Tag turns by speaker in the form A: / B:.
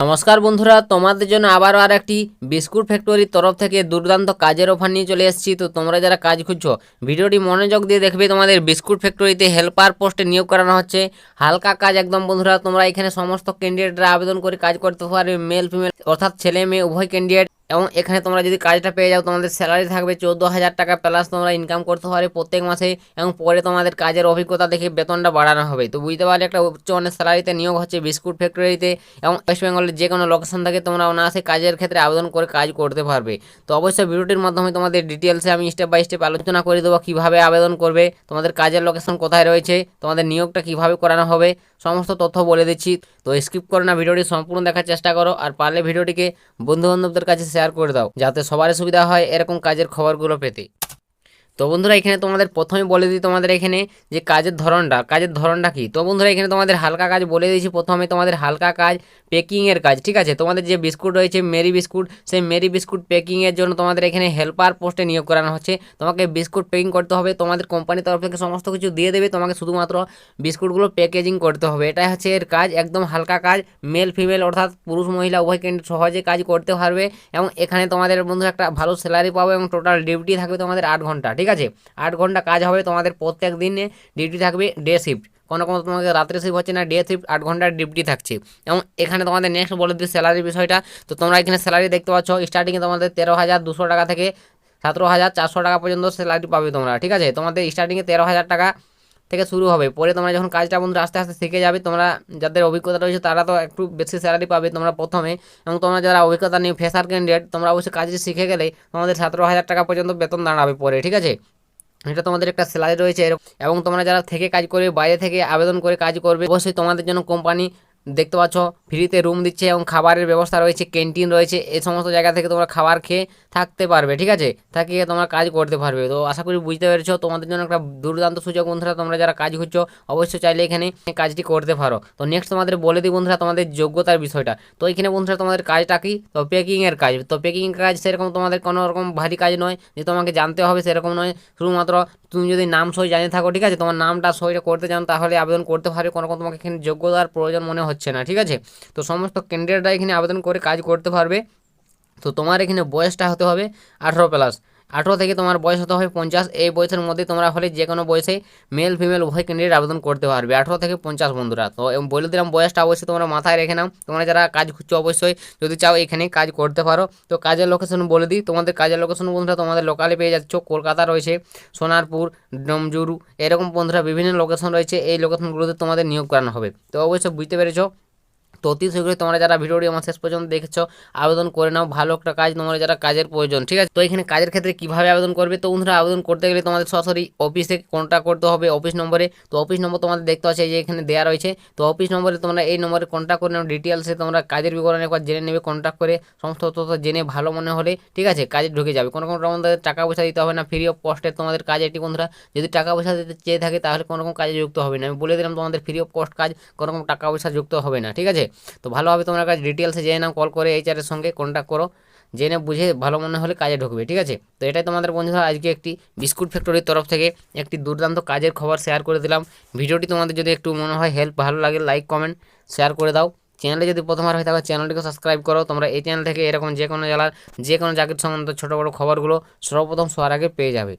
A: নমস্কার বন্ধুরা, তোমাদের জন্য আবারও আর একটি বিস্কুট ফ্যাক্টরির তরফ থেকে দুর্দান্ত কাজের অফার নিয়ে চলে এসেছি। তো তোমরা যারা কাজ খুঁজছো, ভিডিওটি মনোযোগ দিয়ে দেখবে। তোমাদের বিস্কুট ফ্যাক্টরিতে হেল্পার পোস্টে নিয়োগ করানো হচ্ছে। হালকা কাজ একদম বন্ধুরা, তোমরা এখানে সমস্ত ক্যান্ডিডেটরা আবেদন করে কাজ করতে পারবে মেল ফিমেল অর্থাৎ ছেলে, মেয়ে, উভয় ক্যান্ডিডেট এবং এখানে তোমরা যদি কাজটা পেয়ে যাও, তোমাদের স্যালারি থাকবে চোদ্দ হাজার টাকা প্লাস তোমরা ইনকাম করতে পারবে প্রত্যেক মাসে এবং পরে তোমাদের কাজের অভিজ্ঞতা দেখে বেতনটা বাড়ানো হবে। তো বুঝতে পারলে একটা উচ্চ মানের স্যালারিতে নিয়োগ হচ্ছে বিস্কুট ফ্যাক্টরিতে এবং ওয়েস্ট বেঙ্গলের যে কোনো লোকেশন থেকে তোমরা অনায়াসে কাজের ক্ষেত্রে আবেদন করে কাজ করতে পারবে। তো অবশ্যই ভিডিওটির মাধ্যমে তোমাদের ডিটেলসে আমি স্টেপ বাই স্টেপ আলোচনা করে দেবো কীভাবে আবেদন করবে, তোমাদের কাজের লোকেশন কোথায় রয়েছে, তোমাদের নিয়োগটা কীভাবে করানো হবে, সমস্ত তথ্য বলে দিচ্ছি। তো স্কিপ করে না, ভিডিওটি সম্পূর্ণ দেখার চেষ্টা করো। আর পারলে ভিডিওটিকে বন্ধু বান্ধবদের কাছে শেয়ার করে দাও যাতে সবারই সুবিধা হয় এরকম কাজের খবরগুলো পেতে। তো বন্ধুরা এখানে তোমাদের প্রথমে বলে দিই তোমাদের এখানে যে কাজের ধরনটা। কাজের ধরনটা কি? তো বন্ধুরা এখানে তোমাদের হালকা কাজ বলে দিয়েছি। প্রথমে তোমাদের হালকা কাজ পেকিংয়ের কাজ, ঠিক আছে? তোমাদের যে বিস্কুট রয়েছে, মেরি বিস্কুট, সেই মেরি বিস্কুট পেকিংয়ের জন্য তোমাদের এখানে হেল্পার পোস্টে নিয়োগ করানো হচ্ছে। তোমাকে বিস্কুট পেকিং করতে হবে, তোমাদের কোম্পানির তরফ থেকে সমস্ত কিছু দিয়ে দেবে। তোমাকে শুধুমাত্র বিস্কুটগুলো প্যাকেজিং করতে হবে। এটাই হচ্ছে এর কাজ, একদম হালকা কাজ মেল ফিমেল অর্থাৎ পুরুষ, মহিলা, উভয় ক্যান্ডিডেট সহজে কাজ করতে পারবে। এবং এখানে তোমাদের বন্ধু একটা ভালো স্যালারি পাবে এবং টোটাল ডিউটি থাকবে তোমাদের আট ঘণ্টা, ঠিক আছে। আট ঘণ্টা কাজ হবে তোমাদের প্রত্যেক দিনে ডিউটি থাকবে ডে শিফট কোনো কোনো তোমাদের রাত্রে শিফট হচ্ছে না ডে শিফট আট ঘণ্টার ডিউটি থাকছে। এবং এখানে তোমাদের নেক্সট বলে দিই স্যালারির বিষয়টা। তো তোমরা এখানে স্যালারি দেখতে পাচ্ছ স্টার্টিংয়ে তোমাদের তেরো হাজার দুশো টাকা থেকে সতেরো হাজার চারশো টাকা পর্যন্ত স্যালারি পাবে তোমরা, ঠিক আছে? তোমাদের স্টার্টিংয়ে তেরো হাজার টাকা থেকে শুরু হবে। পরে তোমরা যখন কাজটা বন্ধু আস্তে আস্তে শিখে যাবে, তোমরা যাদের অভিজ্ঞতা রয়েছে তারা তো একটু বেশি স্যালারি পাবে তোমরা প্রথমে। এবং তোমরা যারা অভিজ্ঞতা নিয়ে ফ্রেশার ক্যান্ডিডেট তোমরা অবশ্যই কাজটি শিখে গেলে তোমাদের সতেরো হাজার টাকা পর্যন্ত বেতন দাঁড়াবে পরে, ঠিক আছে? এটা তোমাদের একটা স্যালারি রয়েছে। এবং তোমরা যারা থেকে কাজ করবে বাইরে থেকে আবেদন করে কাজ করবে, অবশ্যই তোমাদের জন্য কোম্পানি দেখতে পাচ্ছ, ফ্রিতে রুম দিচ্ছে এবং খাবারের ব্যবস্থা রয়েছে ক্যান্টিন রয়েছে এই সমস্ত জায়গা থেকে তোমরা খাবার খেয়ে থাকতে পারবে, ঠিক আছে? থাকিয়ে তোমরা কাজ করতে পারবে। তো আশা করি বুঝতে পেরেছ, তোমাদের জন্য একটা দুর্দান্ত সুযোগ বন্ধুরা, তোমরা যারা কাজ করছ অবশ্যই চাইলে এখানে কাজটি করতে পারো। তো নেক্সট তোমাদের বলে দিই বন্ধুরা, তোমাদের যোগ্যতার বিষয়টা। তো এখানে বন্ধুরা, তোমাদের কাজটা কি? তো প্যাকিংয়ের কাজ। তো প্যাকিং কাজ সেরকম তোমাদের কোনো রকম ভারী কাজ নয়, যে তোমাকে জানতে হবে সেরকম নয়। শুধুমাত্র তুমি যদি নাম সই জানিয়ে থাকো, ঠিক আছে? তোমার নামটা সইটা করতে চান তাহলে আবেদন করতে পারবে। কোনো তোমাকে এখানে যোগ্যতার প্রয়োজন মনে হচ্ছে না, ঠিক আছে? তো সমস্ত ক্যান্ডিডেটরা এখানে আবেদন করে কাজ করতে পারবে। তো তোমার এখানে বয়সটা হতে হবে আঠেরো প্লাস আঠেরো থেকে তোমার বয়স হতে হবে পঞ্চাশ, এই বয়সের মধ্যে তোমরা হলে যে কোনো বয়সে মেল ফিমেল উভয় ক্যান্ডিডেট আবেদন করতে পারবে। আঠেরো থেকে পঞ্চাশ বন্ধুরা, তো বলে দিলাম বয়সটা অবশ্যই তোমরা মাথায় রেখে নাও। তোমরা যারা কাজ খুঁজছো অবশ্যই যদি চাও এখানে কাজ করতে পারো। তো কাজের লোকেশন বলে দিই, তোমাদের কাজের লোকেশন বন্ধুরা তোমাদের লোকালে পেয়ে যাচ্ছ, কলকাতা রয়েছে, সোনারপুর, ডমজুরু, এরকম বন্ধুরা বিভিন্ন লোকেশন রয়েছে, এই লোকেশনগুলোতে তোমাদের নিয়োগ করানো হবে। তো অবশ্যই বুঝতে পেরেছ তো অতি শীঘ্রই তোমরা যারা ভিডিওটি আমার শেষ পর্যন্ত দেখেছ, আবেদন করে নাও। ভালো একটা কাজ তোমরা যারা কাজের প্রয়োজন, ঠিক আছে? তো এখানে কাজের ক্ষেত্রে কীভাবে আবেদন করবে? তো বন্ধুরা, আবেদন করতে গেলে তোমাদের সরাসরি অফিসে কন্ট্যাক্ট করতে হবে অফিস নম্বরে। তো অফিস নম্বর তোমাদের দেখতে এই যে এখানে দেওয়া রয়েছে। তো অফিস নম্বরে তোমরা এই নম্বরে কন্ট্যাক্ট করে নাও। ডিটেলসে তোমরা কাজের বিবরণ একবার জেনে নেবে কন্ট্যাক্ট করে সমস্ত তথ্য জেনে ভালো মনে হলে, ঠিক আছে, কাজে ঢুকে যাবে। কোনো কোনো তোমাদের টাকা পয়সা দিতে হবে না ফ্রি অফ কস্টে তোমাদের কাজ এটি বন্ধুরা। যদি টাকা পয়সা দিতে চেয়ে থাকে, তাহলে কোনো রকম কাজে যুক্ত হবে না। আমি বলে দিলাম, তোমাদের ফ্রি অফ কস্ট কাজ কোনো রকম টাকা পয়সা যুক্ত হবে না, ঠিক আছে? তো ভালোভাবে তোমরা কাজ ডিটেলসে জেনে নাও কল করে এইচআরের সঙ্গে কন্ট্যাক্ট করো। জেনে বুঝে ভালো মনে হলে কাজে ঢুকবে, ঠিক আছে? তো এটাই তোমাদের বন্ধুরা আজকে একটি বিস্কুট ফ্যাক্টরির তরফ থেকে একটি দুর্দান্ত কাজের খবর শেয়ার করে দিলাম। ভিডিওটি তোমাদের যদি একটু মনে হয় হেল্প ভালো লাগে লাইক কমেন্ট শেয়ার করে দাও। চ্যানেলে যদি প্রথমবার হয়ে থাকে চ্যানেলটিকে সাবস্ক্রাইব করো। তোমরা এই চ্যানেল থেকে এরকম যে কোনো জেলার যে কোনো চাকরির সম্বন্ধে ছোটো বড়ো খবরগুলো সর্বপ্রথম সবার আগে পেয়ে যাবে।